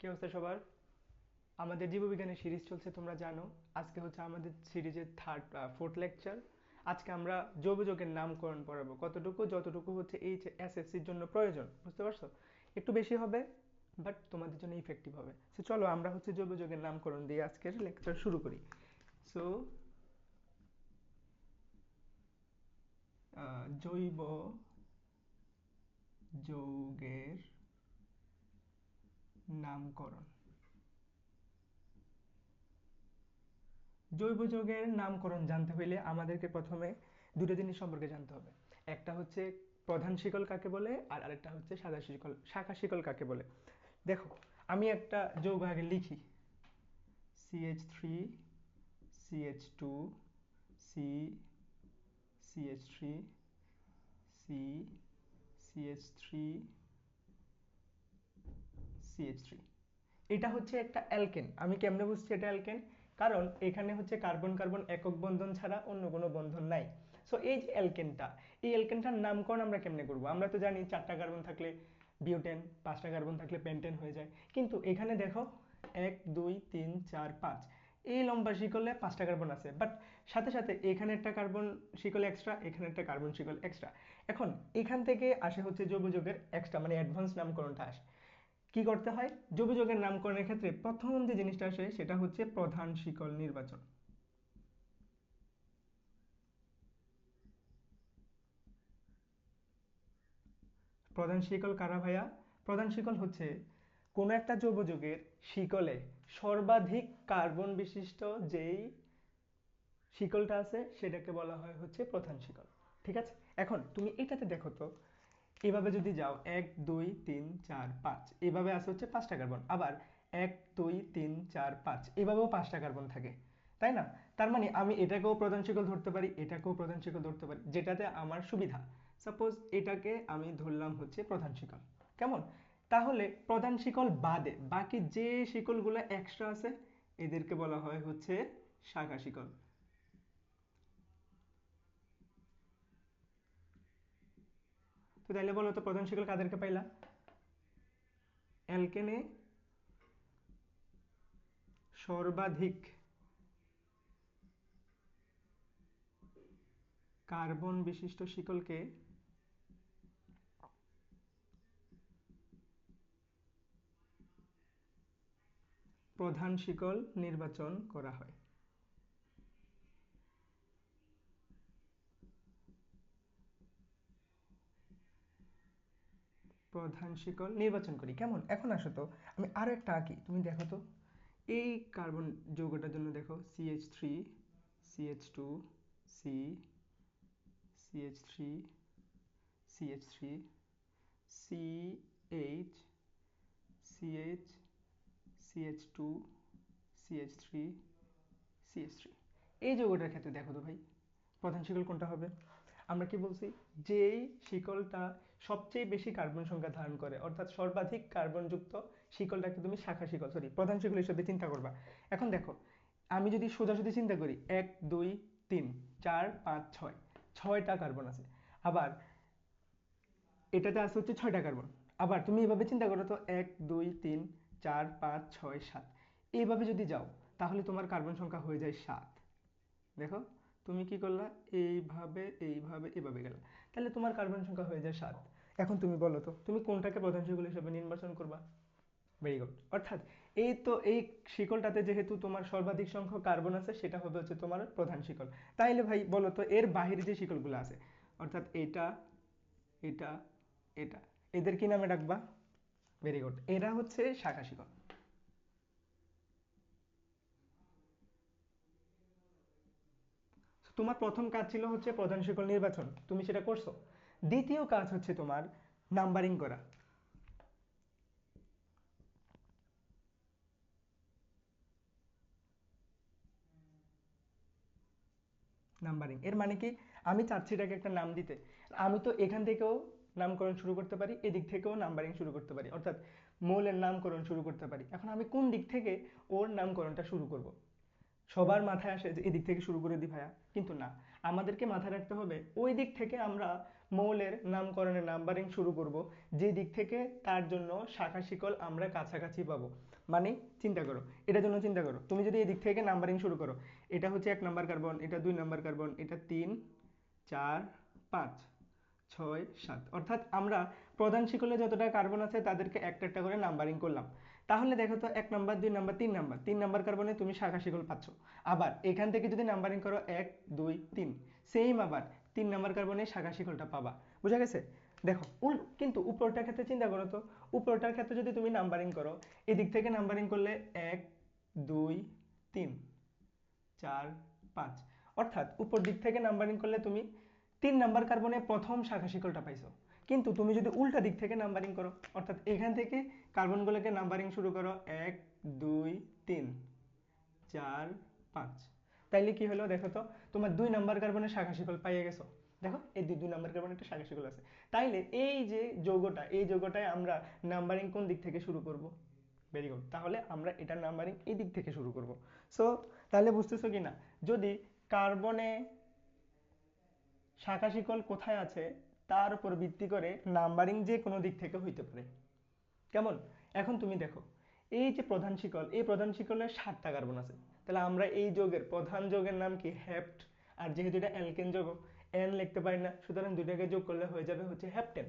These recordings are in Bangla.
কি অবস্থা সবার? আমাদের জীববিজ্ঞানের সিরিজ চলছে, তোমরা জানো। আজকে হচ্ছে আমাদের সিরিজের থার্ড ফোর্থ লেকচার আজকে আমরা যৌবযোগের নামকরণ পড়াবো। কতটুকু, যতটুকু হচ্ছে এই এসএসসির জন্য প্রয়োজন, বুঝতে পারছ? একটু বেশি হবে বাট তোমাদের জন্য ইফেক্টিভ হবে। সো চলো আমরা হচ্ছে যৌবযোগের নামকরণ দিয়ে আজকের লেকচার শুরু করি। সো জৈব যৌগের নামকরণ। জৈব যৌগের নামকরণ জানতে হইলে আমাদেরকে প্রথমে দুটো জিনিস সম্পর্কে জানতে হবে। একটা হচ্ছে প্রধান শিকল কাকে বলে, আর আরেকটা হচ্ছে সাদা শিকল, শাখা শিকল কাকে বলে। দেখো, আমি একটা যৌগ আগে লিখি। CH three CH two C CH three CH এটা হচ্ছে একটা অ্যালকেন। আমি কেমনে বুঝছি এটা অ্যালকেন? কারণ এখানে হচ্ছে কার্বন কার্বন একক বন্ধন ছাড়া অন্য কোনো বন্ধন নাই। সো এই যে অ্যালকেনটা, এই অ্যালকেনটার নামকরণ আমরা কেমনে করব? আমরা তো জানি চারটা কার্বন থাকলে বিউটেন পাঁচটা কার্বন থাকলে পেন্টেন হয়ে যায়। কিন্তু এখানে দেখো, এক, দুই, তিন, চার, পাঁচ। এই লম্বা শিকলে পাঁচটা কার্বন আছে। বাট সাথে সাথে এখানে একটা কার্বন শিকল এক্সট্রা এখানে একটা কার্বন শিকল এক্সট্রা এখন এখান থেকে আসে হচ্ছে যৌবযোগের এক্সট্রা মানে অ্যাডভান্স নামকরণটা আসে। কি করতে হয়? যৌবযোগের নামকরণের ক্ষেত্রে প্রথম যে জিনিসটা আসে সেটা হচ্ছে প্রধান শিকল নির্বাচন। প্রধান শিকল কারা ভাইয়া? প্রধান শিকল হচ্ছে কোনো একটা যৌবযোগের শিকলে সর্বাধিক কার্বন বিশিষ্ট যেই শিকলটা আছে সেটাকে বলা হয় হচ্ছে প্রধান শিকল। ঠিক আছে? এখন তুমি এটাতে দেখো তো এভাবে যদি যাও, এক, দুই, তিন, চার, পাঁচ, এভাবে আছে হচ্ছে পাঁচটা কার্বন আবার এক, দুই, তিন, চার, পাঁচ, এভাবেও পাঁচটা কার্বন থাকে, তাই না? তার মানে আমি এটাকেও প্রধান শিকল ধরতে পারি, এটাকেও প্রধান শিকল ধরতে পারি, যেটাতে আমার সুবিধা। সাপোজ এটাকে আমি ধরলাম হচ্ছে প্রধান শিকল, কেমন? তাহলে প্রধান শিকল বাদে বাকি যে শিকলগুলো এক্সট্রা আছে, এদেরকে বলা হয় হচ্ছে শাখা শিকল। তো তাইলে বলো তো, প্রধান শিকল কাদেরকে পাইলা? অ্যালকেনে সর্বাধিক কার্বন বিশিষ্ট শিকলকে প্রধান শিকল নির্বাচন করা হয়। প্রধান শিকল নির্বাচন করি। কেমন? এখন আসো তো। আমি আরও একটা আঁকি। তুমি দেখো তো। এই কার্বন যৌগটার জন্য দেখো CH three CH two C CH three CH three CH CH CH two CH three CH three এই যৌগটার ক্ষেত্রে দেখো তো ভাই, প্রধান শিকল কোনটা হবে? আমরা কি বলছি? যেই শিকলটা সবচেয়ে বেশি কার্বন সংখ্যা ধারণ করে। অর্থাৎ সর্বাধিক কার্বনযুক্ত শিকলটাকে তুমি শাখা শিকল সরি প্রধান শিকল হিসেবে চিন্তা করবা। এখন দেখো, আমি যদি সোজাসুজি চিন্তা করি, এক, দুই, তিন, চার, পাঁচ, ছয়, ছয়টা কার্বন আছে। আবার এটাতে আছে হচ্ছে ছয়টা কার্বন আবার তুমি এভাবে চিন্তা করো তো, এক, দুই, তিন, চার, পাঁচ, ছয়, সাত। এইভাবে যদি যাও, তাহলে তোমার কার্বন সংখ্যা হয়ে যায় সাত। দেখো, তুমি কি করলা? এইভাবে এইভাবে, এভাবে গেলা। তাহলে তোমার কার্বন সংখ্যা হয়ে যায় সাত। এখন তুমি বলো তো, তুমি কোনটাকে প্রধান শিকল হিসেবে নির্বাচন করবা? ভেরি গুড অর্থাৎ এই তো, এই শিকলটাতে যেহেতু তোমার সর্বাধিক সংখ্যক কার্বন আছে, সেটা হবে হচ্ছে তোমার প্রধান শিকল। তাইলে ভাই বলো তো, এর বাহিরে যে শিকলগুলো আছে, অর্থাৎ এটা এটা এটা, এদের কি নামে ডাকবা? ভেরি গুড এরা হচ্ছে শাখা শিকল। তোমার প্রথম কাজ ছিল হচ্ছে প্রধান শিকল নির্বাচন। তুমি সেটা করছ। দ্বিতীয় কাজ হচ্ছে তোমার নাম্বারিং করা। নাম্বারিং এর মানে কি? আমি চাচ্ছি এটাকে একটা নাম দিতে। আমি তো এখান থেকেও নামকরণ শুরু করতে পারি, এদিক থেকেও নাম্বারিং শুরু করতে পারি। অর্থাৎ মৌলের নামকরণ শুরু করতে পারি। এখন আমি কোন দিক থেকে ওর নামকরণটা শুরু করব? সবার মাথায় আসে যে এদিক থেকে শুরু করে দিই ভাইয়া। কিন্তু না, আমাদেরকে মাথায় রাখতে হবে ওই দিক থেকে আমরা মৌলের নামকরণের নাম্বারিং শুরু করব, যে দিক থেকে তার জন্য শাখা শিকল আমরা কাছাকাছি পাবো। মানে চিন্তা করো, এটার জন্য চিন্তা করো, তুমি যদি এই দিক থেকে নাম্বারিং শুরু করো, এটা হচ্ছে এক নাম্বার কার্বন, এটা দুই নাম্বার কার্বন, এটা তিন, চার, পাঁচ, ছয়, সাত। অর্থাৎ আমরা প্রধান শিকলে যতটা কার্বন আছে তাদেরকে একটা একটা করে নাম্বারিং করলাম। তাহলে দেখো তো এক নাম্বার, দুই নাম্বার, তিন নাম্বার। তিন নাম্বার কার্বনে তুমি শাখা শিকল পাচ্ছ। আবার এখান থেকে যদি নাম্বারিং করো এক, দুই, তিন সেম আবার তিন নাম্বার কার্বনে শাখা শিকলটা পাবা। বুঝা গেছে? দেখো, উল, কিন্তু উপরটার ক্ষেত্রে চিন্তা করো তো, উপরটার ক্ষেত্রে যদি তুমি নাম্বারিং করো, এদিক থেকে নাম্বারিং করলে এক, দুই, তিন, চার, পাঁচ। অর্থাৎ উপর দিক থেকে নাম্বারিং করলে তুমি তিন নাম্বার কার্বনে প্রথম শাখা শিকলটা পাইছো। কিন্তু তুমি যদি উল্টা দিক থেকে নাম্বারিং করো, অর্থাৎ এখান থেকে কার্বনগুলোকে নাম্বারিং শুরু করো, এক, দুই, তিন, চার, পাঁচ। তাইলে কি হলো দেখো তো, তোমার দুই নাম্বার কার্বনের শাখা শিকল পাইয়ে গেছো। দেখো, এই দুই দুই নাম্বার কার্বনে একটা শাখা শিকল আছে। তাইলে এই যে যৌগটা, এই যৌগটায় আমরা নাম্বারিং কোন দিক থেকে শুরু করব? ভেরি গুড তাহলে আমরা এটা নাম্বারিং এই দিক থেকে শুরু করব। সো তাহলে বুঝতেছো কি না যদি কার্বনে শাখা শিকল কোথায় আছে তার উপর ভিত্তি করে নাম্বারিং যে কোনো দিক থেকে হইতে পারে। কেমন? এখন তুমি দেখো, এই যে প্রধান শিকল, এই প্রধান শিকলের সাতটা কার্বন আছে। তাহলে আমরা এই যোগের প্রধান যোগের নাম কি? হেপ্ট আর যেহেতু এটা অ্যালকেন যোগ এন লিখতে পারি না, সুতরাং দুটাকে যোগ করলে হয়ে যাবে হচ্ছে হ্যাপটেন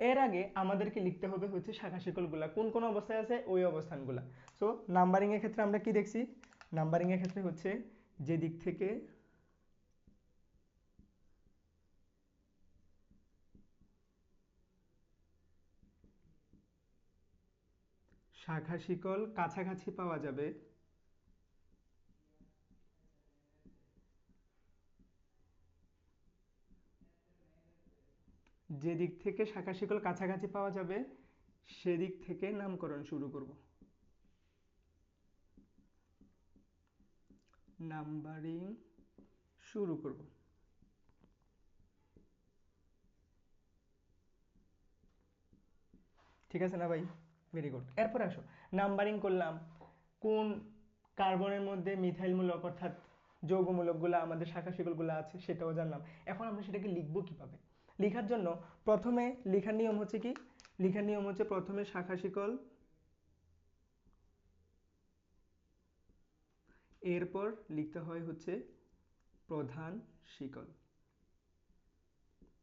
এর আগে আমাদেরকে লিখতে হবে হচ্ছে শাখা শিকলগুলা, কোন কোন অবস্থায় আছে? ওই অবস্থানগুলা। সো নাম্বারিং এর ক্ষেত্রে আমরা কি দেখছি? নাম্বারিং এর ক্ষেত্রে হচ্ছে যে দিক থেকে শাখা শিকল কাছাকাছি পাওয়া যাবে। যে দিক থেকে শাখা শিকল কাছাকাছি পাওয়া যাবে, সেদিক থেকে নামকরণ শুরু করব। নাম্বারিং শুরু করব। ঠিক আছে না ভাই? ভেরি গুড এরপর আসো। নাম্বারিং করলাম। কোন কার্বনের মধ্যে মিথাইল মূলক অর্থাৎ যৌগমূলকগুলো, আমাদের শাখা শিকলগুলো আছে, সেটাও জানলাম। এখন আমরা সেটাকে লিখব কীভাবে? লেখার জন্য প্রথমে লেখার নিয়ম হচ্ছে কি? লেখার নিয়ম হচ্ছে প্রথমে শাখা শিকল, এরপর লিখতে হয় হচ্ছে প্রধান শিকল।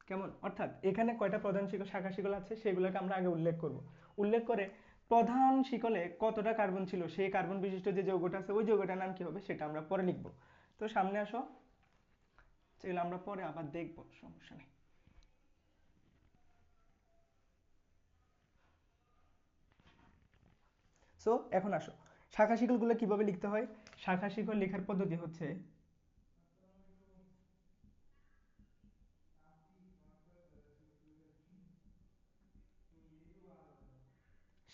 কেমন? অর্থাৎ এখানে কয়টা প্রধান শিকল শাখা শিকল আছে, সেগুলোকে আমরা আগে উল্লেখ করব। উল্লেখ করে প্রধান শিকলে কতটা কার্বন ছিল? সেই কার্বন বিশিষ্ট যে যৌগটা আছে, ওই যৌগটার নাম কি হবে? সেটা আমরা পরে লিখব। তো সামনে আসো। সেগুলো আমরা পরে আবার দেখব, সমস্যা নেই। সো এখন আসো। শাখা শিকলগুলো কীভাবে লিখতে হয়? শাখা শিকল লেখার পদ্ধতি হচ্ছে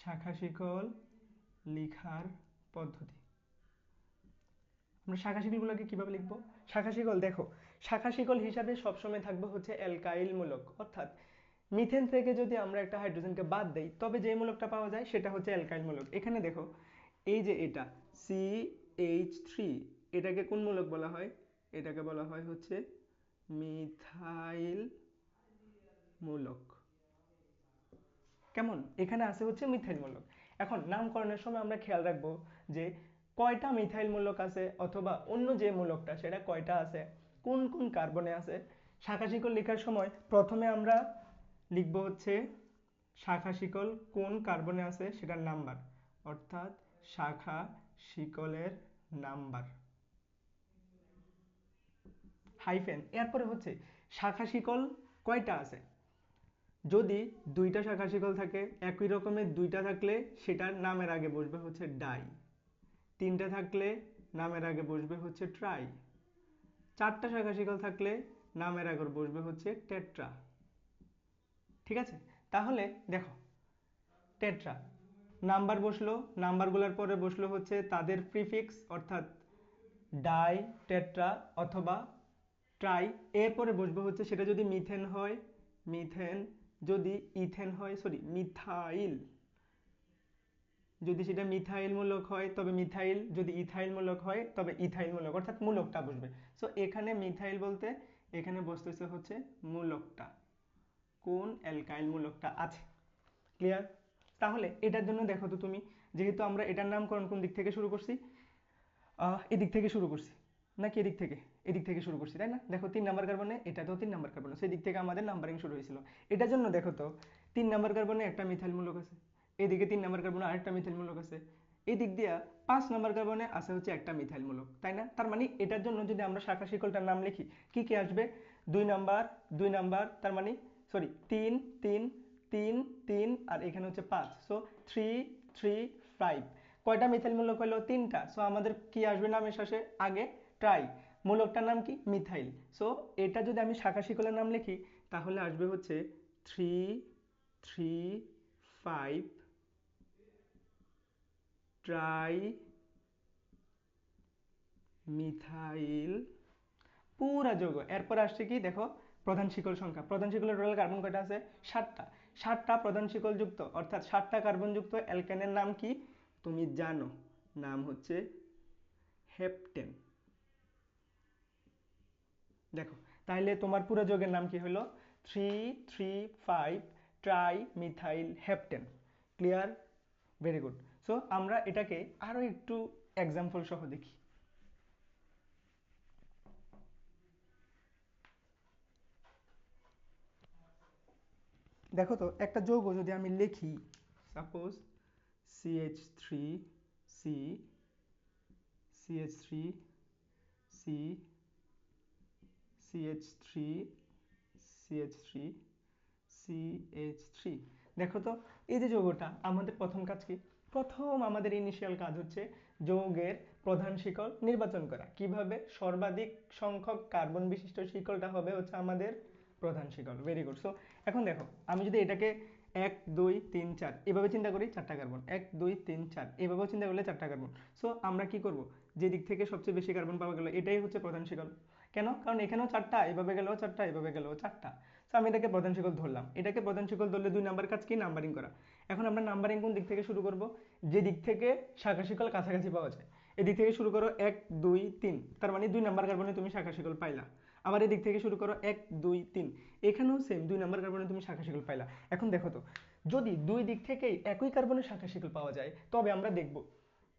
শাখা শিকল লিখার পদ্ধতি। আমরা শাখা শিকলগুলোকে কীভাবে লিখব? শাখা শিকল, দেখো, শাখা শিকল হিসাবে সবসময় থাকবে হচ্ছে অ্যালকাইল মূলক। অর্থাৎ মিথেন থেকে যদি আমরা একটা হাইড্রোজেনকে বাদ দেই, তবে যে মূলকটা পাওয়া যায় সেটা হচ্ছে অ্যালকাইল মূলক। এখানে দেখো, এই যে এটা সি এইচ থ্রি এটাকে কোন মূলক বলা হয়? এটাকে বলা হয় হচ্ছে মিথাইল মূলক। কেমন? এখানে আছে হচ্ছে মিথাইল মূলক এখন নামকরণের সময় আমরা খেয়াল রাখব যে কয়টা মিথাইল মূলক আছে অথবা অন্য যে মূলকটা, সেটা কয়টা আছে? কোন কোন কার্বনে আছে? শাখা শিকল লেখার সময় প্রথমে আমরা লিখব হচ্ছে শাখা শিকল কোন কার্বনে আছে সেটার নাম্বার। অর্থাৎ শাখা শিকলের নাম্বার। হাইফেন। এরপরে হচ্ছে শাখা শিকল কয়টা আছে? যদি দুইটা শাখা শিকল থাকে, একই রকমের দুইটা থাকলে সেটার নামের আগে বসবে হচ্ছে ডাই। তিনটা থাকলে নামের আগে বসবে হচ্ছে ট্রাই। চারটা শাখা শিকল থাকলে নামের আগে বসবে হচ্ছে টেট্রা। ঠিক আছে? তাহলে দেখো, টেট্রা। নাম্বার বসল, নাম্বারগুলোর পরে বসল হচ্ছে তাদের প্রিফিক্স, অর্থাৎ ডাই, টেট্রা অথবা ট্রাই। এরপরে বসবে হচ্ছে সেটা যদি মিথেন হয়, মিথেন যদি ইথেন হয় সরি মিথাইল। যদি সেটা মিথাইল মূলক হয়, তবে মিথাইল, যদি ইথাইল মূলক হয়, তবে ইথাইল মূলক অর্থাৎ মূলকটা বসবে। সো এখানে মিথাইল বলতে, এখানে বসতেছে হচ্ছে মূলকটা। কোন অ্যালকাইল মূলকটা আছে? ক্লিয়ার তাহলে এটার জন্য দেখো তো তুমি, যেহেতু আমরা এটার নামকরণ কোন দিক থেকে শুরু করছি? এদিক থেকে শুরু করছি। নাকি এদিক থেকে? এদিক থেকে শুরু করছি, তাই না? দেখো তিন নাম্বার কার্বনে এটা তো তিন নাম্বার কার্বন সেই দিক থেকে আমাদের নাম্বারিং শুরু হয়েছিল। এটার জন্য দেখো তো, তিন নাম্বার কার্বনে একটা মিথাইল মূলক আছে। এদিকে তিন নাম্বার কার্বনে আরেকটা মিথাইল মূলক আছে। এই দিক দিয়া পাঁচ নাম্বার কার্বনে আছে হচ্ছে একটা মিথাইল মূলক, তাই না? তার মানে এটার জন্য যদি আমরা শাখা শিকলটার নাম লিখি, কি কি আসবে? দুই নাম্বার দুই নাম্বার, তার মানে সরি তিন তিন তিন তিন, আর এখানে হচ্ছে পাঁচ। সো থ্রি থ্রি ফাইভ কয়টা মিথাইল মূলক হলো? তিনটা। সো আমাদের কি আসবে নামের শেষে? আগে ট্রাই মূলকটার নাম কি? মিথাইল। সো এটা যদি আমি শাখা শিকলের নাম লিখি, তাহলে আসবে হচ্ছে three three five trimethyl পুরা যোগ। এরপর আসছে কি? দেখো, প্রধান শিকল সংখ্যা। প্রধান শিকলের টোটাল কার্বন কয়টা আছে? ষাটটা ষাটটা প্রধান শিকল যুক্ত, অর্থাৎ ষাটটা কার্বন যুক্ত অ্যালকেনের নাম কি? তুমি জানো, নাম হচ্ছে হেপটেন দেখো তাহলে তোমার পুরো যোগের নাম কি হলো three three five trimethyl heptane clear very good so আমরা এটাকে আরও একটু এক্সাম্পল সহ দেখি। দেখো তো, একটা যৌগ যদি আমি লিখি suppose CH three C CH three C CH three CH three CH three দেখো তো, এই যে যৌগটা, আমাদের প্রথম কাজ কি? প্রথম আমাদের ইনিশিয়াল কাজ হচ্ছে যৌগের প্রধান শিকল নির্বাচন করা। কীভাবে? সর্বাধিক সংখ্যক কার্বন বিশিষ্ট শিকলটা হবে হচ্ছে আমাদের প্রধান শিকল। ভেরি গুড সো এখন দেখো, আমি যদি এটাকে এক, দুই, তিন, চার। এভাবে চিন্তা করি চারটা কার্বন এক, দুই, তিন, চার। এভাবেও চিন্তা করলে চারটা কার্বন সো আমরা কি করব? যে দিক থেকে সবচেয়ে বেশি কার্বন পাওয়া গেল, এটাই হচ্ছে প্রধান শিকল। কেন? কারণ এখানেও চারটা, এভাবে গেলেও চারটা, এভাবে গেলেও চারটা। সো আমি এটাকে প্রধান শিকল ধরলাম। এটাকে প্রধান শিকল ধরলে দুই নাম্বার কাজ কি? নাম্বারিং করা। এখন আমরা নাম্বারিং কোন দিক থেকে শুরু করব? যে দিক থেকে শাখা শিকল কাছাকাছি পাওয়া যায়। এদিক থেকে শুরু করো এক, দুই, তিন। তার মানে দুই নাম্বার কার্বনে তুমি শাখা শিকল পাইলা। আবার এদিক থেকে শুরু করো এক, দুই, তিন। এখানেও সেম দুই নাম্বার কার্বনে তুমি শাখা শিকল পাইলা। এখন দেখো তো, যদি দুই দিক থেকেই একই কার্বনের শাখা শিকল পাওয়া যায়, তবে আমরা দেখব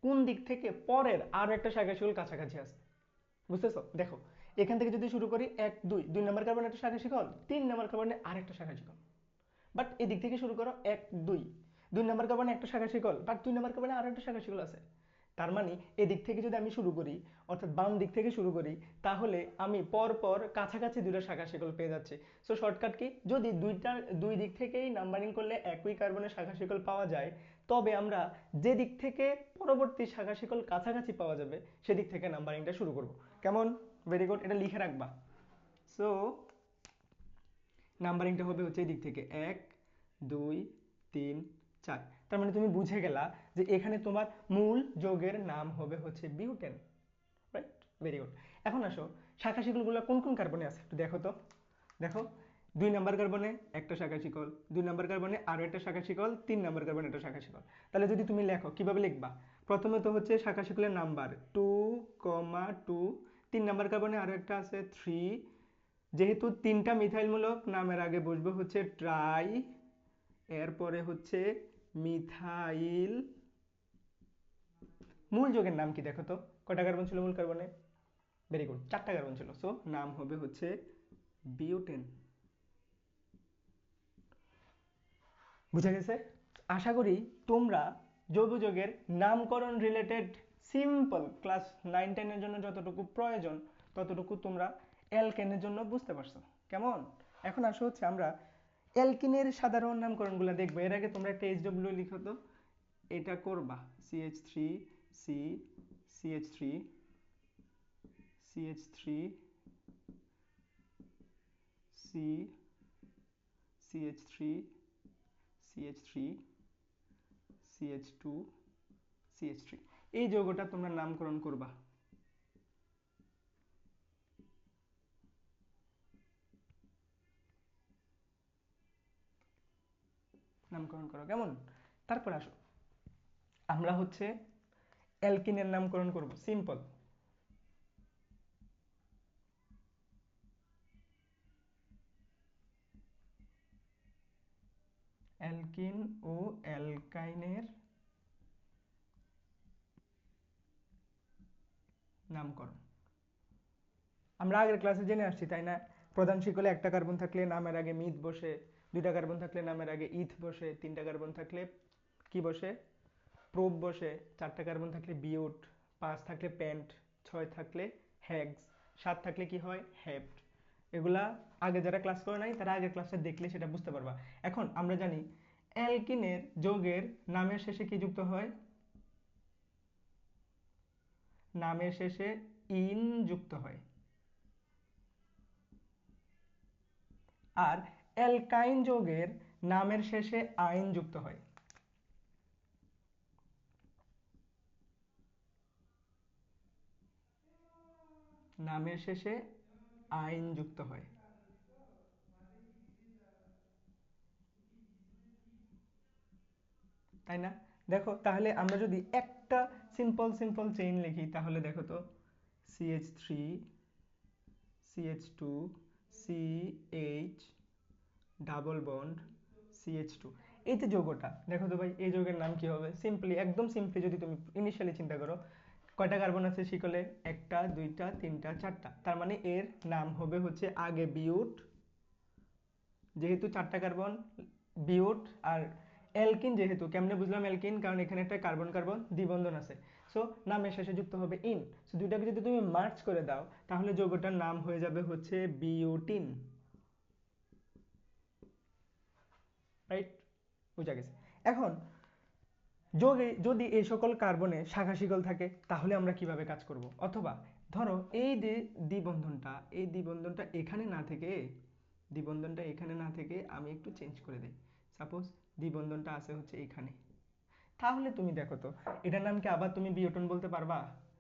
কোন দিক থেকে পরের আর একটা শাখা শিকল কাছাকাছি আছে। বুঝতেছো? দেখো, এখান থেকে যদি শুরু করি এক, দুই দুই নাম্বার কার্বনে একটা শাখা শিকল, তিন নাম্বার কার্বনে আরেকটা শাখা শিকল। বাট এদিক থেকে শুরু করো এক, দুই। দুই নাম্বার কার্বনে একটা শাখা শিকল বাট দুই নাম্বার কার্বনে আরও একটা শাখা শিকল আছে। তার মানে এদিক থেকে যদি আমি শুরু করি, অর্থাৎ বাম দিক থেকে শুরু করি, তাহলে আমি পর পর কাছাকাছি দুটো শাখা শিকল পেয়ে যাচ্ছি। So shortcut key? যদি দুইটা, দুই দিক থেকেই নাম্বারিং করলে একই কার্বনের শাখা শিকল পাওয়া যায়, তবে আমরা যে দিক থেকে পরবর্তী শাখা শিকল কাছাকাছি পাওয়া যাবে, সেদিক থেকে নাম্বারিংটা শুরু করব। কেমন? ভেরি গুড এটা লিখে রাখবা। সো নাম্বারিংটা হবে হচ্ছে এই দিক থেকে এক, দুই, তিন, চার। তার মানে তুমি বুঝে গেলা যে এখানে তোমার মূল যোগের নাম হবে হচ্ছে বিউটেন রাইট ভেরি গুড এখন আসো, শাখা শিকলগুলো কোন কোন কার্বনে আছে একটু দেখো তো। দেখো, দুই নাম্বার কার্বনে একটা শাখা শিকল, দুই নাম্বার কার্বনে আরও একটা শাখা শিকল, তিন নাম্বার কার্বনে একটা শাখা শিকল। তাহলে যদি তুমি লেখো, কীভাবে লিখবা? প্রথমে তো হচ্ছে শাখা শিকলের নাম্বার, টু কমা টু। তিন নাম্বার কার্বনে আরও একটা আছে, থ্রি। যেহেতু তিনটা মিথাইলমূলক, নামের আগে বসবে হচ্ছে ট্রাই, এরপরে হচ্ছে মিথাইল মূল যোগের নাম কি দেখো তো? কটা কার্বন ছিল মূল কার্বনে ভেরি গুড চারটা কার্বন ছিল। সো নাম হবে হচ্ছে বিউটেন বুঝা গেছে? আশা করি তোমরা যৌগ যোগের নামকরণ রিলেটেড সিম্পল ক্লাস নাইন টেনের জন্য যতটুকু প্রয়োজন, ততটুকু তোমরা অ্যালকেনের জন্য বুঝতে পারছ। কেমন? এখন আসো হচ্ছে আমরা অ্যালকিনের সাধারণ নামকরণগুলো দেখব। এর আগে তোমরা একটা এইচডব্লিউ লিখো তো। এটা করবা CH three CH three CH three CH two CH three এই যৌগটা তোমরা নামকরণ করবা। নামকরণ করো, কেমন? তারপর আসো। আমরা হচ্ছে অ্যালকিনের নামকরণ করব, সিম্পল। অ্যালকিন ও অ্যালকাইনের নামকরণ। আমরা আগের ক্লাসে জেনে আসছি, তাই না? প্রধান শিকলে একটা কার্বন থাকলে নামের আগে মিথ বসে, দুইটা কার্বন থাকলে নামের আগে ইথ বসে, তিনটা কার্বন থাকলে কি বসে? প্রোপ বসে চারটা কার্বন থাকলে বিউট পাঁচ থাকলে প্যান্ট, ছয় থাকলে হ্যাগস, সাত থাকলে কি হয়? হ্যাপ্ট এগুলা আগে যারা ক্লাস করে নাই, তারা আগের ক্লাসটা দেখলে সেটা বুঝতে পারবা। এখন আমরা জানি অ্যালকিনের যৌগের নামের শেষে কি যুক্ত হয়? নামের শেষে ইন যুক্ত হয়। আর অ্যালকাইন যৌগের নামের শেষে আইন যুক্ত হয়। নামের শেষে আইন যুক্ত হয়। তাই না? দেখো, তাহলে আমরা যদি একটা সিম্পল সিম্পল চেইন লিখি, তাহলে দেখো তো CH three CH two CH double bond CH two এই যে যৌগটা, দেখো তো ভাই, এই যৌগের নাম কি হবে? সিম্পলি একদম সিম্পলি যদি তুমি ইনিশিয়ালি চিন্তা করো কয়টা কার্বন আছে শিকলে? একটা, দুইটা, তিনটা, চারটা। তার মানে এর নাম হবে হচ্ছে আগে বিউট যেহেতু চারটা কার্বন বিউট আর অ্যালকিন যেহেতু। কেমনে বুঝলাম অ্যালকিন? কারণ এখানে একটা কার্বন কার্বন দ্বিবন্ধন আছে। সো নামের শেষে যুক্ত হবে ইন সো দুইটাকে যদি তুমি মার্চ করে দাও, তাহলে যৌগটার নাম হয়ে যাবে হচ্ছে বিউটিন রাইট বুঝা গেছে। এখন যদি এই সকল কার্বনে শাখা শিকল থাকে, তাহলে আমরা কীভাবে কাজ করব? অথবা, ধরো, এই যে দ্বিবন্ধনটা, এই দ্বিবন্ধনটা এখানে না থেকে, দ্বিবন্ধনটা এখানে না থেকে আমি একটু চেঞ্জ করে দিই। সাপোজ দ্বিবন্ধনটা আছে হচ্ছে এখানে। তাহলে তুমি দেখো তো, এটার নাম কি আবার তুমি বিওটন বলতে পারবা?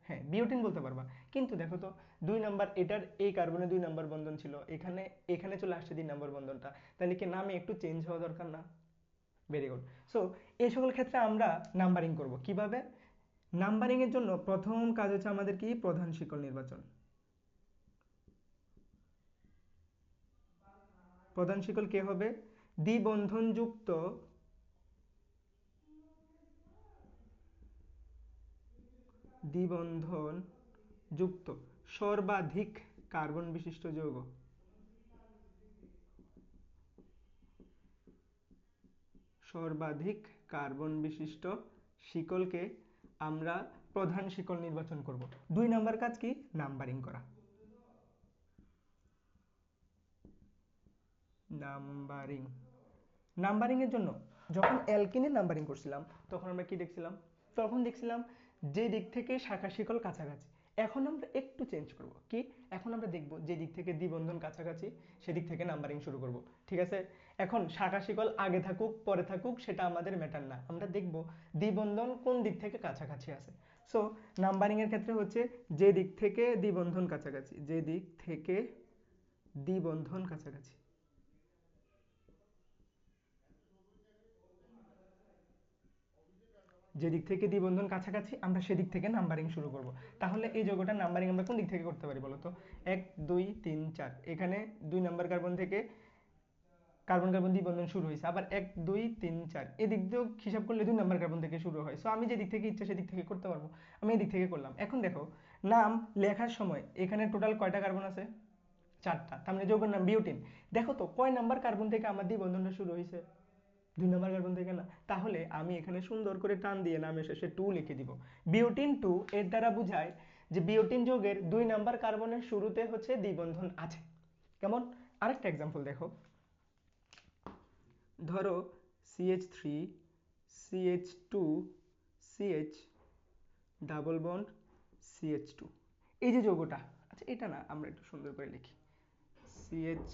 হ্যাঁ বিওটিন বলতে পারবা। কিন্তু দেখো তো, দুই নাম্বার, এটার এই কার্বনে দুই নাম্বার বন্ধন ছিল, এখানে এখানে চলে আসছে দুই নাম্বার বন্ধনটা। তাহলে কি নামে একটু চেঞ্জ হওয়া দরকার না? ভেরি গুড সো এই সকল ক্ষেত্রে আমরা নাম্বারিং করব। কীভাবে? নাম্বারিং এর জন্য প্রথম কাজ হচ্ছে আমাদের কি? প্রধান শিকল নির্বাচন। প্রধান শিকল কে হবে? দ্বিবন্ধনযুক্ত দ্বিবন্ধন যুক্ত সর্বাধিক কার্বন বিশিষ্ট যৌগ। সর্বাধিক কার্বন বিশিষ্ট শিকলকে আমরা প্রধান শিকল নির্বাচন করব। দুই নাম্বার কাজ কি? নাম্বারিং করা। নাম্বারিং। নাম্বারিং এর জন্য যখন অ্যালকিনের নাম্বারিং করছিলাম, তখন আমরা কি দেখছিলাম? তখন দেখছিলাম যে দিক থেকে শাখা শিকল কাছাকাছি। এখন আমরা একটু চেঞ্জ করব। কি? এখন আমরা দেখব যে দিক থেকে দ্বিবন্ধন কাছাকাছি, সেদিক থেকে নাম্বারিং শুরু করব। ঠিক আছে? এখন শাখা শিকল আগে থাকুক, পরে থাকুক, সেটা আমাদের ম্যাটার না। আমরা দেখব দ্বিবন্ধন কোন দিক থেকে কাছাকাছি আছে। সো নাম্বারিং এর ক্ষেত্রে হচ্ছে যে দিক থেকে দ্বিবন্ধন কাছাকাছি, যে দিক থেকে দ্বিবন্ধন কাছাকাছি। যে দিক থেকে দ্বিবন্ধন কাছাকাছি, আমরা সেদিক থেকে নাম্বারিং শুরু করব। তাহলে এই যোগটার নাম্বারিং আমরা কোন দিক থেকে করতে পারি বলতো? এক, দুই, তিন, চার। এখানে দুই নাম্বার কার্বন থেকে কার্বন কার্বন দ্বিবন্ধন শুরু হয়েছে। আবার এক, দুই, তিন, চার। এদিক দিয়েও হিসাব করলে দুই নাম্বার কার্বন থেকে শুরু হয়। সো আমি যে দিক থেকে ইচ্ছা সেদিক থেকে করতে পারব। আমি এদিক থেকে করলাম। এখন দেখো, নাম লেখার সময় এখানে টোটাল কয়টা কার্বন আছে? চারটা। তার মানে যৌগের নাম বিউটিন দেখো তো, কয় নাম্বার কার্বন থেকে আমার দ্বিবন্ধনটা শুরু হয়েছে? দুই নম্বর কার্বন থেকে না। তাহলে আমি এখানে সুন্দর করে টান দিয়ে নামে শেষে টু লিখে দিব। বিউটিন টু এর দ্বারা বুঝায় যে বিউটিন যৌগের দুই নাম্বার কার্বনের শুরুতে হচ্ছে দ্বিবন্ধন আছে। কেমন? আরেকটা এক্সাম্পল দেখো। ধরো CH three CH two CH double bond CH two এই যে যৌগটা আচ্ছা এটা না আমরা একটু সুন্দর করে লিখি। সিএইচ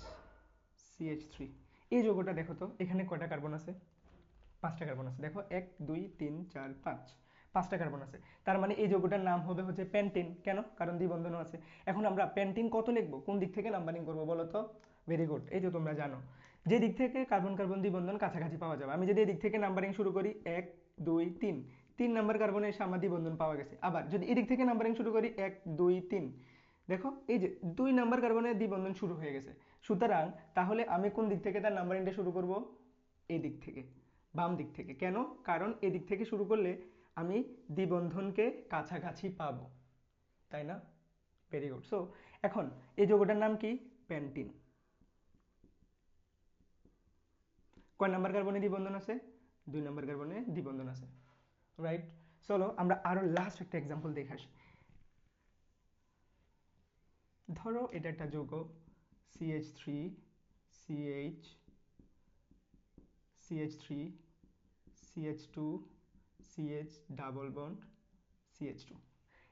সিএইচ থ্রি এই যৌগটা দেখো তো, এখানে কয়টা কার্বন আছে? পাঁচটা কার্বন আছে। দেখো, এক, দুই, তিন, চার, পাঁচ। পাঁচটা কার্বন আছে। তার মানে এই যৌগটার নাম হবে হচ্ছে প্যান্টিন কেন? কারণ দ্বিবন্ধন আছে। এখন আমরা প্যান্টিন কত লিখব? কোন দিক থেকে নাম্বারিং করব বলো তো? ভেরি গুড এই যে তোমরা জানো। যে দিক থেকে কার্বন কার্বন দ্বিবন্ধন কাছাকাছি পাওয়া যাবে, আমি যদি এদিক থেকে নাম্বারিং শুরু করি এক, দুই, তিন তিন নাম্বার কার্বনে এসে আমার দ্বিবন্ধন পাওয়া গেছে। আবার যদি এদিক থেকে নাম্বারিং শুরু করি এক, দুই, তিন, দেখো এই যে দুই নাম্বার কার্বনের দ্বিবন্ধন শুরু হয়ে গেছে। সুতরাং তাহলে আমি কোন দিক থেকে তার নাম্বারিংটা শুরু করব? এই দিক থেকে, বাম দিক থেকে। কেন? কারণ এদিক থেকে শুরু করলে আমি দ্বিবন্ধনকে কাছাকাছি পাবো। তাই না? ভেরি গুড সো এখন এই যৌগটার নাম কি? প্যান্টিন কয় নাম্বার কার্বনে দ্বিবন্ধন আছে? দুই নাম্বার কার্বনে দ্বিবন্ধন আছে। রাইট চলো, আমরা আরও লাস্ট একটা এক্সাম্পল দেখে আসি। ধরো এটা একটা যৌগ CH three CH CH three CH two CH double bond CH two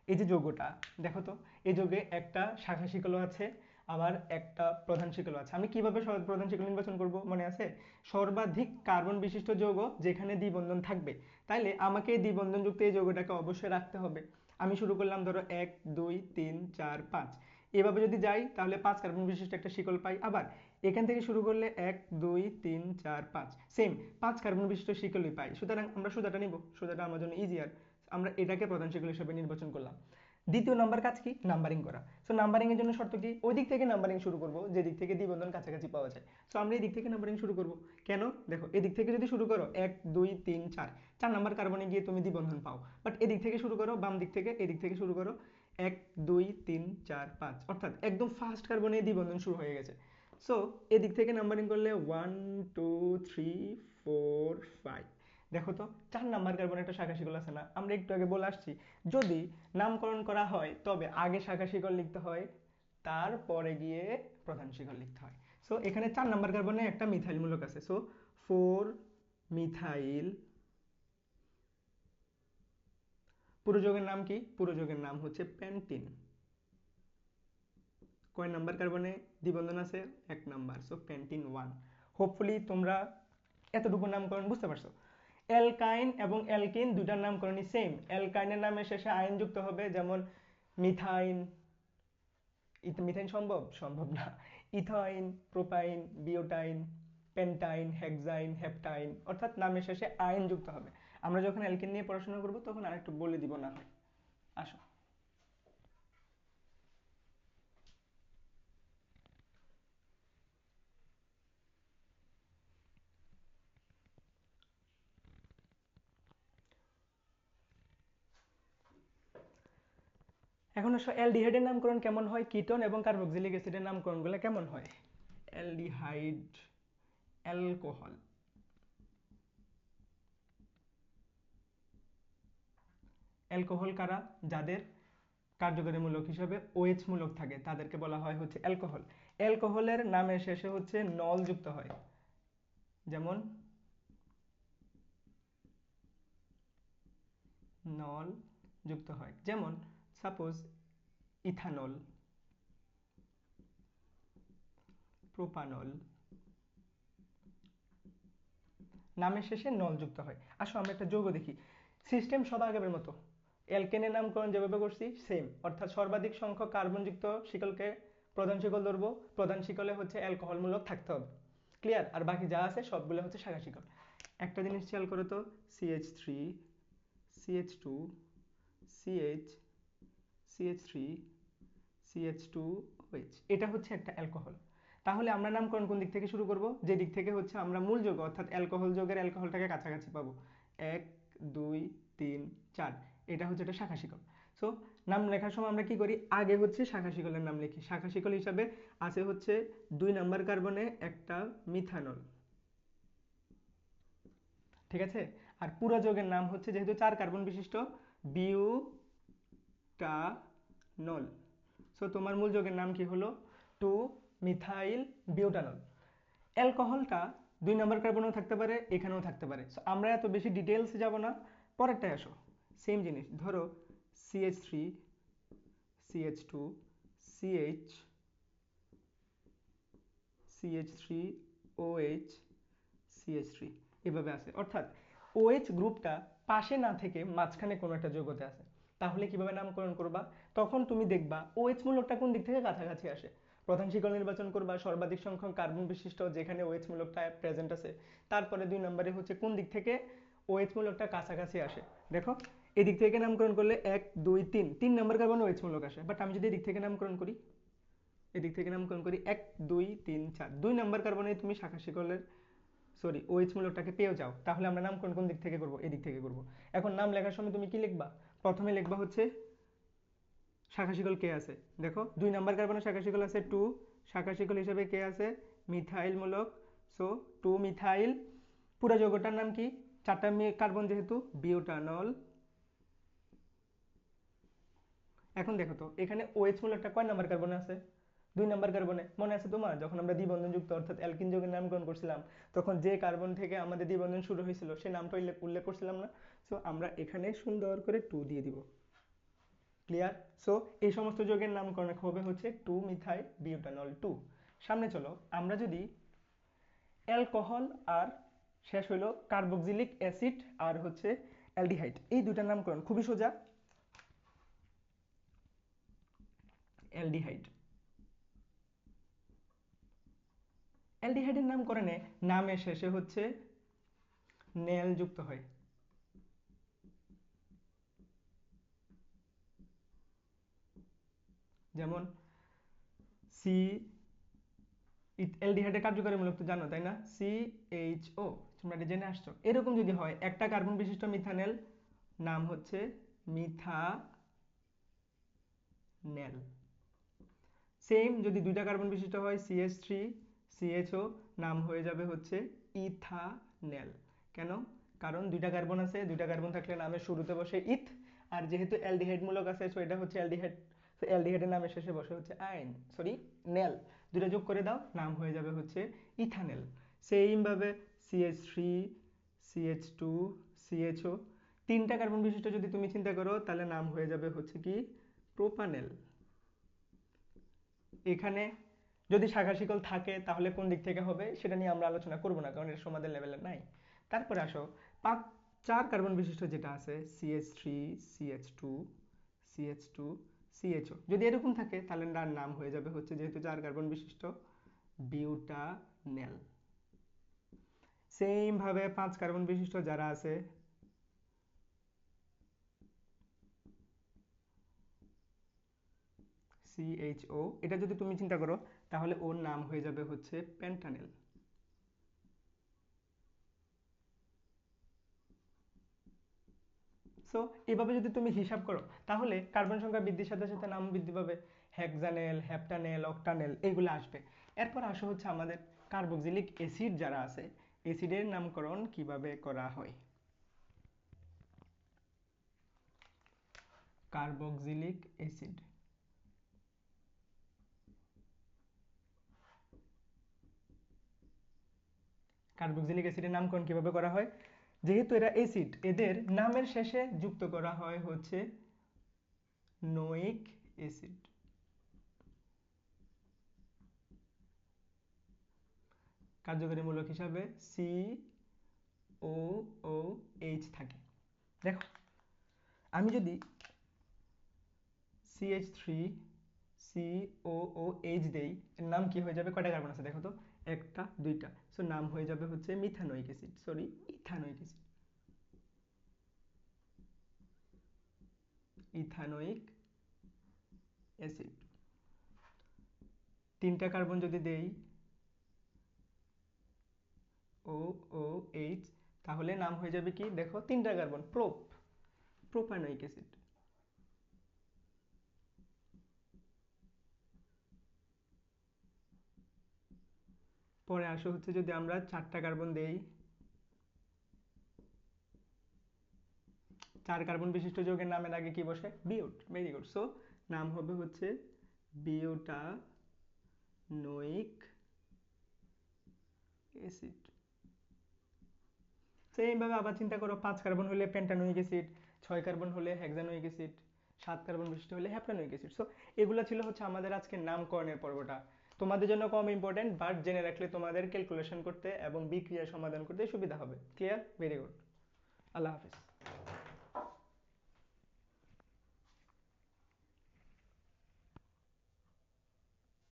এই যে যৌগটা, দেখো তো, এই যৌগে একটা শাখা শিকলও আছে আবার একটা প্রধান শিকলও আছে। আমি কীভাবে প্রধান শিকল নির্বাচন করব মনে আছে? সর্বাধিক কার্বন বিশিষ্ট যৌগ যেখানে দ্বিবন্ধন থাকবে। তাইলে আমাকে দ্বিবন্ধনযুক্ত এই যৌগটাকে অবশ্যই রাখতে হবে। আমি শুরু করলাম ধরো এক, দুই, তিন, চার, পাঁচ। এভাবে যদি যাই, তাহলে পাঁচ কার্বন বিশিষ্ট একটা শিকল পাই আবার। এখান থেকে শুরু করলে এক, দুই, তিন, চার, পাঁচ। সেম, পাঁচ কার্বন বিশিষ্ট শিকলই পাই। সুতরাং আমরা সোজাটা নিব। সোজাটা আমার জন্য ইজিয়ার আমরা এটাকে প্রধান শিকল হিসেবে নির্বাচন করলাম। দ্বিতীয় নাম্বার কাজ কি? নাম্বারিং করা। সো নাম্বারিং এর জন্য শর্ত কি? ওই দিক থেকে নাম্বারিং শুরু করব যে দিক থেকে দ্বিবন্ধন কাছাকাছি পাওয়া যায়। সো আমরা এই দিক থেকে নাম্বারিং শুরু করব। কেন? দেখো, এদিক থেকে যদি শুরু করো, এক, দুই, তিন, চার চার নাম্বার কার্বনে গিয়ে তুমি দ্বিবন্ধন পাও। বাট এদিক থেকে শুরু করো, বাম দিক থেকে, এদিক থেকে শুরু করো, এক, দুই, তিন, চার, পাঁচ, অর্থাৎ একদম ফার্স্ট কার্বনে দ্বিবন্ধন শুরু হয়ে গেছে। সো এদিক থেকে নাম্বারিং করলে one two three four five দেখো তো, চার নাম্বার কার্বন একটা শাখা শিকল আছে না? আমরা একটু আগে বলে আসছি, যদি নামকরণ করা হয়, তবে আগে শাখা শিকল লিখতে হয়, তারপরে গিয়ে প্রধান শিকল লিখতে হয়। সো এখানে চার নাম্বার কার্বনে একটা মিথাইল মূলক আছে। সো ফোর মিথাইল পুরো যৌগের নাম কি? পুরো যৌগের নাম হচ্ছে প্যান্টিন কয় নাম্বার কার্বনে দ্বিবন্ধন আছে? এক number so pentene one hopefully তোমরা এতটুকু নামকরণ বুঝতে পারছ। অ্যালকাইন এবং অ্যালকিন দুটার নামকরণই সেম অ্যালকাইনের নামের শেষে আইন যুক্ত হবে যেমন মিথাইন মিথাইন সম্ভব? সম্ভব না। Ethyne, propyne, butyne, pentyne hexyne heptyne অর্থাৎ নামের শেষে আইন যুক্ত হবে। আমরা যখন অ্যালকিন নিয়ে পড়াশোনা করব, তখন আরেকটু বলে দিব না হয়। আসো। এখন আসো অ্যালডিহাইডের নামকরণ কেমন হয়? কিটোন এবং কার্বক্সিলিক অ্যাসিডের নামকরণগুলো কেমন হয়? Aldehyde, alcohol. অ্যালকোহল কারা? যাদের কার্যকরী মূলক হিসেবে ওএইচ মূলক থাকে, তাদেরকে বলা হয় হচ্ছে অ্যালকোহল। অ্যালকোহলের নামের শেষে হচ্ছে নল যুক্ত হয়। যেমন, নল যুক্ত হয়। যেমন সাপোজ ইথানল প্রোপানল নামের শেষে নল যুক্ত হয়। আসো, আমরা একটা যৌগ দেখি। সিস্টেম সব আগের মতো। অ্যালকেনের নামকরণ যেভাবে করছি সেম অর্থাৎ সর্বাধিক সংখ্যক কার্বনযুক্ত শিকলকে প্রধান শিকল ধরবো। প্রধান শিকলে হচ্ছে অ্যালকোহলমূলক থাকতে হবে। ক্লিয়ার আর বাকি যা আছে, সবগুলো হচ্ছে শাখা শিকল। একটা জিনিস খেয়াল করো তো CH three CH two CH CH3 CH2OH এটা হচ্ছে একটা অ্যালকোহল তাহলে আমরা নামকরণ কোন দিক থেকে শুরু করব? যে দিক থেকে হচ্ছে আমরা মূল যৌগ, অর্থাৎ অ্যালকোহল যৌগের অ্যালকোহলটাকে কাছাকাছি পাবো। এক, দুই, তিন, চার। এটা হচ্ছে একটা শাখা শিকল। সো নাম লেখার সময় আমরা কি করি? আগে হচ্ছে শাখা শিকলের নাম লিখি। শাখা শিকল হিসাবে আছে হচ্ছে দুই নাম্বার কার্বনে একটা মিথানল ঠিক আছে? আর পুরো যৌগের নাম হচ্ছে যেহেতু চার কার্বন বিশিষ্ট বিউ বিউটানল সো তোমার মূল যৌগের নাম কি হলো? টু মিথাইল বিউটানল অ্যালকোহলটা দুই নম্বর কার্বনেও থাকতে পারে, এখানেও থাকতে পারে। সো আমরা এত বেশি ডিটেলস যাব না। পরেরটায় আসো। সেম জিনিস। ধরো CH three CH two CH CH three OH CH three এভাবে আছে। অর্থাৎ ওএইচ গ্রুপটা পাশে না থেকে মাঝখানে কোনো একটা যৌগতে আছে। তাহলে কীভাবে নামকরণ করবা? তখন তুমি দেখবা ওএইচ মূলকটা কোন দিক থেকে কাছাকাছি আসে। প্রধান শিকল নির্বাচন করবা, সর্বাধিক সংখ্যক কার্বন বিশিষ্ট যেখানে ওএইচ মূলকটা প্রেজেন্ট আছে। তারপরে দুই নম্বরে হচ্ছে কোন দিক থেকে ওএইচ মূলকটা কাছাকাছি আসে। দেখো, এদিক থেকে নামকরণ করলে এক, দুই, তিন। তিন নম্বর কার্বন ওএইচ মূলক আসে। বাট আমি যদি এদিক থেকে নামকরণ করি, এদিক থেকে নামকরণ করি, এক, দুই, তিন, চার। দুই নম্বর কার্বনে তুমি শাখা শিকলের সরি ওএইচ মূলকটাকে পেয়েও যাও। তাহলে আমরা নামকরণ কোন দিক থেকে করব? এদিক থেকে করব। এখন নাম লেখার সময় তুমি কি লিখবা? প্রথমে লিখবা হচ্ছে শাখা শিকল কে আছে। দেখো, দুই নাম্বার কার্বনের শাখা শিকল আছে টু শাখা শিকল হিসেবে কে আছে? মিথাইল মূলক। So two methyl. পুরো যৌগটার নাম কি? চারটা কার্বন যেহেতু বিউটানল এখন দেখো তো, এখানে ওএইচ মূলকটা কয় নাম্বার কার্বনে আছে? দুই নাম্বার কার্বনে মনে আছে তোমার? যখন আমরা দ্বিবন্ধন যুক্ত অর্থাৎ অ্যালকিন যৌগের নামকরণ করছিলাম, তখন যে কার্বন থেকে আমাদের দ্বিবন্ধন শুরু হয়েছিল সেই নামটা উল্লেখ করছিলাম না। সো আমরা এখানে সুন্দর করে টু দিয়ে দিব। ক্লিয়ার সো এই সমস্ত যৌগের নামকরণ হবে হচ্ছে টু মিথাইল বিউটানল টু সামনে চলো, আমরা যদি অ্যালকোহল আর শেষ হইল কার্বক্সিলিক অ্যাসিড আর হচ্ছে অ্যালডিহাইড এই দুটার নামকরণ খুবই সোজা। অ্যালডিহাইড অ্যালডিহাইডের নামকরণে নামের শেষে হচ্ছে নেল যুক্ত হয়। যেমন সি অ্যালডিহাইডের কার্যকরী মূলক তো জানো, তাই না? সি এইচ ও তোমরা এটা জেনে আসছো। এরকম যদি হয়, একটা কার্বন বিশিষ্ট মিথানেল নাম হচ্ছে মিথা নেল সেম যদি দুইটা কার্বন বিশিষ্ট হয় সিএস থ্রি সিএইচও নাম হয়ে যাবে হচ্ছে ইথানেল। কেন? কারণ দুইটা কার্বন আছে, দুইটা কার্বন থাকলে নামের শুরুতে বসে ইথ, আর যেহেতু অ্যালডিহাইড মূলক আছে সো এটা হচ্ছে অ্যালডিহাইড অ্যালডিহাইডের নামের শেষে বসে হচ্ছে আইন সরি নেল। দুটো যোগ করে দাও, নাম হয়ে যাবে হচ্ছে ইথানেল। সেম ভাবে CH three CH two CHO তিনটা কার্বন বিশিষ্ট যদি তুমি চিন্তা করো, তাহলে নাম হয়ে যাবে হচ্ছে কি প্রোপানেল এখানে যদি শাখা শিকল থাকে, তাহলে কোন দিক থেকে হবে? সেটা নিয়ে আমরা আলোচনা করব না, কারণ এটা সমাদের লেভেলে নাই। তারপরে আসো, পাঁচ, চার কার্বন বিশিষ্ট যেটা আছে CH three CH two CH two CHO যদি এরকম থাকে, তাহলে তার নাম হয়ে যাবে হচ্ছে যেহেতু চার কার্বন বিশিষ্ট বিউটানেল সেম ভাবে পাঁচ কার্বন বিশিষ্ট যারা আছে সিএইচও এটা যদি তুমি চিন্তা করো তাহলে ওর নাম হয়ে যাবে হচ্ছে পেন্টানেল। সো এভাবে যদি তুমি হিসাব করো, তাহলে কার্বন সংখ্যা বৃদ্ধির সাথে সাথে নাম বৃদ্ধি পাবে। হেক্সানেল হেপ্টানেল অক্টানেল এগুলো আসবে। এরপর আসো হচ্ছে আমাদের কার্বক্সিলিক অ্যাসিড যারা আছে অ্যাসিডের নামকরণ কীভাবে করা হয়? কার্বক্সিলিক অ্যাসিড কার্বক্সিলিক অ্যাসিডের নামকরণ কীভাবে করা হয়? যেহেতু এরা অ্যাসিড এদের নামের শেষে যুক্ত করা হয় হচ্ছে নোইক অ্যাসিড কার্যকরী মূলক হিসাবে সি ও ও এইচ থাকে। দেখো, আমি যদি CH three C O O H দেই, এর নাম কি হয়ে যাবে? কয়টা কার্বন আছে? দেখো তো, একটা, দুইটা। সো নাম হয়ে যাবে হচ্ছে methanoic acid sorry ethanoic acid ethanoic acid তিনটা কার্বন যদি দেই ও ও এইচ তাহলে নাম হয়ে যাবে কি? দেখো, তিনটা কার্বন প্রোপ প্রোপানোইক অ্যাসিড পরে আসো হচ্ছে যদি আমরা চারটা কার্বন দেই। চার কার্বন বিশিষ্ট যৌগের নামের আগে কি বসে? বিউট ভেরি গুড সো নাম হবে হচ্ছে বিউটা নোইক অ্যাসিড সেইভাবে আবার চিন্তা করো, পাঁচ কার্বন হলে পেন্টানোইক অ্যাসিড ছয় কার্বন হলে হেক্সানোইক অ্যাসিড সাত কার্বন বিশিষ্ট হলে হ্যাপ্টানোইক অ্যাসিড সো এগুলো ছিল হচ্ছে আমাদের আজকে নামকরণের পর্বটা। তোমাদের জন্য কম ইম্পর্টেন্ট বাট জেনে রাখলে তোমাদের ক্যালকুলেশন করতে এবং বিক্রিয়া সমাধান করতে সুবিধা হবে। ক্লিয়ার ভেরি গুড আল্লাহ হাফিজ।